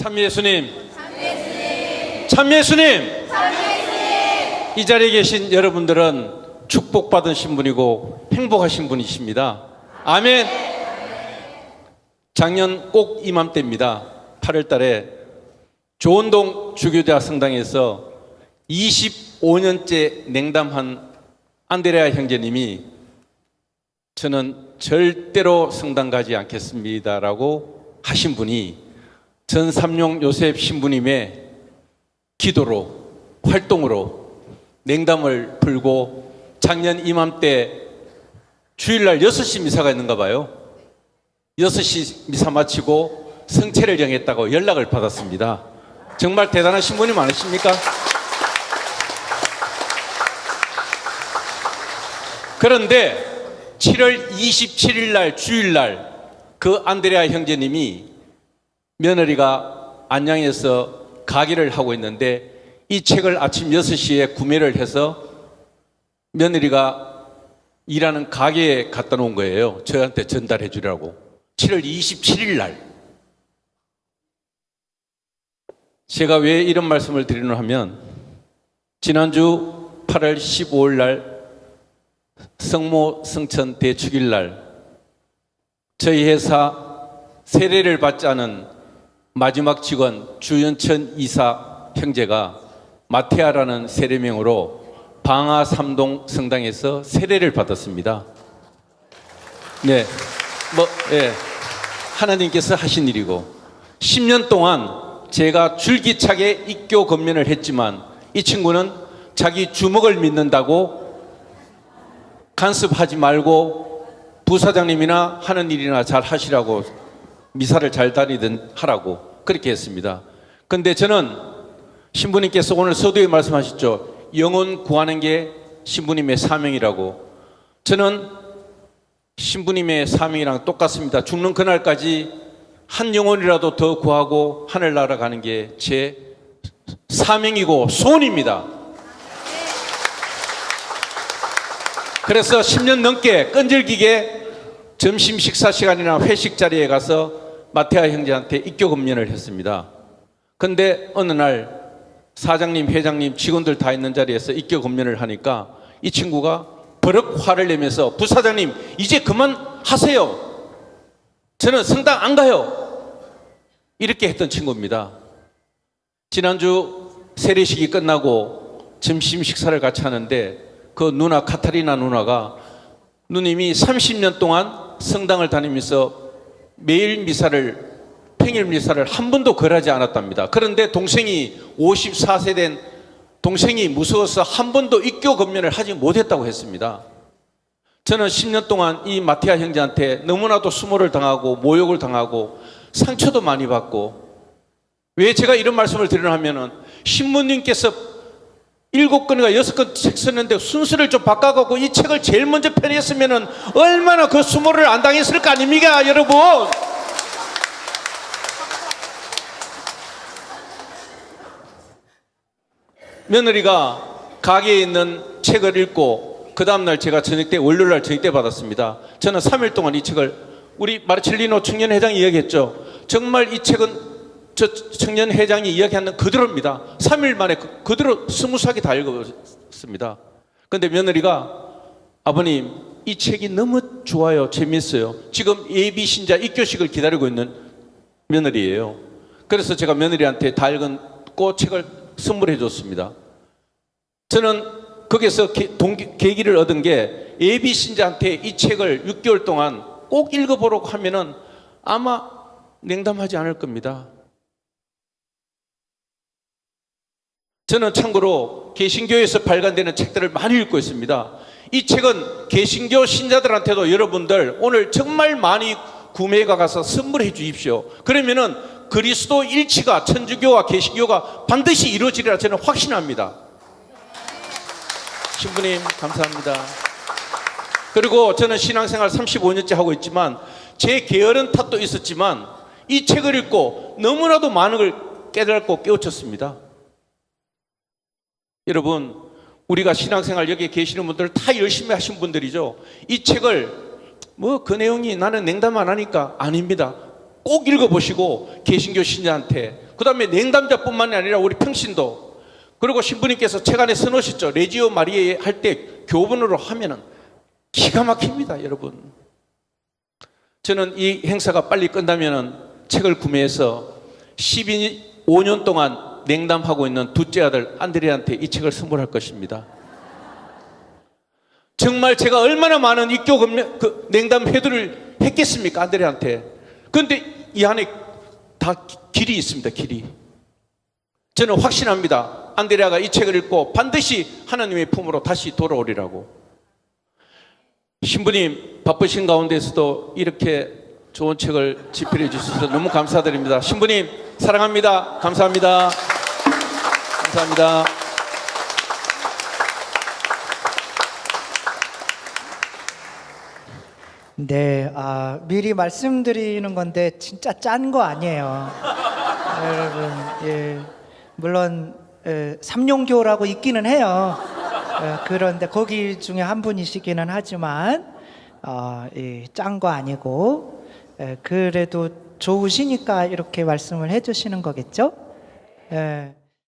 참 예수님. 참 예수님. 이 자리에 계신 여러분들은 축복받은 신분이고 행복하신 분이십니다. 아멘. 작년 꼭 이맘때입니다. 8월 달에 조원동 주교자 성당에서 25년째 냉담한 안드레아 형제님이 저는 절대로 성당 가지 않겠습니다라고 하신 분이 전삼룡 요셉 신부님의 기도로 활동으로 냉담을 풀고 작년 이맘때 주일날 6시 미사가 있는가 봐요. 6시 미사 마치고 성체를 정했다고 연락을 받았습니다. 정말 대단하신 분이 많으십니까? 그런데 7월 27일 날 주일 날 그 안드레아 형제님이 며느리가 안양에서 가게를 하고 있는데 이 책을 아침 6시에 구매를 해서 며느리가 일하는 가게에 갖다 놓은 거예요. 저한테 전달해 주라고. 7월 27일 날. 제가 왜 이런 말씀을 드리노 하면 지난주 8월 15일 날 성모 성천 대축일 날 저희 회사 세례를 받지 않은 마지막 직원 주연천 이사 형제가 마테아라는 세례명으로 방아 삼동 성당에서 세례를 받았습니다. 네, 뭐, 예, 하나님께서 하신 일이고. 10년 동안 제가 줄기차게 입교 건면을 했지만 이 친구는 자기 주먹을 믿는다고 간섭하지 말고 부사장님이나 하는 일이나 잘 하시라고 미사를 잘 다니든 하라고 그렇게 했습니다. 근데 저는 신부님께서 오늘 서두에 말씀하셨죠. 영혼 구하는 게 신부님의 사명이라고. 저는 신부님의 사명이랑 똑같습니다. 죽는 그날까지 한 영혼이라도 더 구하고 하늘나라 가는 게 제 사명이고 소원입니다. 그래서 10년 넘게 끈질기게 점심 식사 시간이나 회식 자리에 가서 마테아 형제한테 입교 금연을 했습니다. 근데 어느 날 사장님, 회장님, 직원들 다 있는 자리에서 입교 금연을 하니까 이 친구가 버럭 화를 내면서 부사장님 이제 그만 하세요. 저는 성당 안 가요. 이렇게 했던 친구입니다. 지난주 세례식이 끝나고 점심 식사를 같이 하는데 그 누나 카타리나 누나가 누님이 30년 동안 성당을 다니면서 매일 미사를 평일 미사를 한 번도 걸하지 않았답니다. 그런데 동생이 54세 된 동생이 무서워서 한 번도 입교 건면을 하지 못했다고 했습니다. 저는 10년 동안 이 마티아 형제한테 너무나도 수모를 당하고 모욕을 당하고 상처도 많이 받고 왜 제가 이런 말씀을 드리려 하면은 신부님께서 일곱 건이가 여섯 건책 썼는데 순서를 좀 바꿔갖고 이 책을 제일 먼저 편했으면은 얼마나 그 수모를 안 당했을 거 아닙니까, 여러분? 며느리가 가게에 있는 책을 읽고 그 다음날 제가 저녁 때 월요일 날 저녁 때 받았습니다. 저는 3일 동안 이 책을 우리 마르첼리노 청년회장이 이야기했죠. 정말 이 책은 저 청년 회장이 이야기하는 그대로입니다. 3일 만에 그, 그대로 스무스하게 다 읽었습니다. 근데 며느리가 아버님 이 책이 너무 좋아요. 재밌어요. 지금 예비 신자 입교식을 기다리고 있는 며느리예요. 그래서 제가 며느리한테 다꽃 책을 선물해 줬습니다. 저는 거기서 계, 동기, 계기를 얻은 게 예비 신자한테 이 책을 6개월 동안 꼭 읽어보라고 하면은 아마 냉담하지 않을 겁니다. 저는 참고로 개신교에서 발간되는 책들을 많이 읽고 있습니다. 이 책은 개신교 신자들한테도 여러분들 오늘 정말 많이 구매가 가서 선물해 주십시오. 그러면은 그리스도 일치가 천주교와 개신교가 반드시 이루어지리라 저는 확신합니다. 신부님 감사합니다. 그리고 저는 신앙생활 35년째 하고 있지만 제 게으른 탓도 있었지만 이 책을 읽고 너무나도 많은 걸 깨달고 깨우쳤습니다. 여러분 우리가 신앙생활 여기에 계시는 분들 다 열심히 하신 분들이죠. 이 책을 뭐 그 내용이 나는 냉담 안 하니까 아닙니다. 꼭 읽어보시고 개신교 신자한테 그 다음에 냉담자뿐만이 아니라 우리 평신도 그리고 신부님께서 책 안에 써놓으셨죠 레지오 마리에 할 때 교본으로 하면은 기가 막힙니다 여러분 저는 이 행사가 빨리 끝나면은 책을 구매해서 12, 5년 동안 냉담하고 있는 둘째 아들 안드레한테 이 책을 선물할 것입니다. 정말 제가 얼마나 많은 입교 그 냉담 회도를 했겠습니까 안드레한테. 그런데 이 안에 다 기- 길이 있습니다. 길이. 저는 확신합니다. 안드레아가 이 책을 읽고 반드시 하나님의 품으로 다시 돌아오리라고. 신부님 바쁘신 가운데서도 이렇게 좋은 책을 집필해 주셔서 너무 감사드립니다. 신부님 사랑합니다. 감사합니다. 감사합니다. 네, 아, 미리 말씀드리는 건데 진짜 짠 거 아니에요. 여러분, 예, 물론 예, 삼룡교라고 있기는 해요. 예, 그런데 거기 중에 한 분이시기는 하지만 어, 예, 짠거 아니고 예, 그래도 좋으시니까 이렇게 말씀을 해주시는 거겠죠? 예.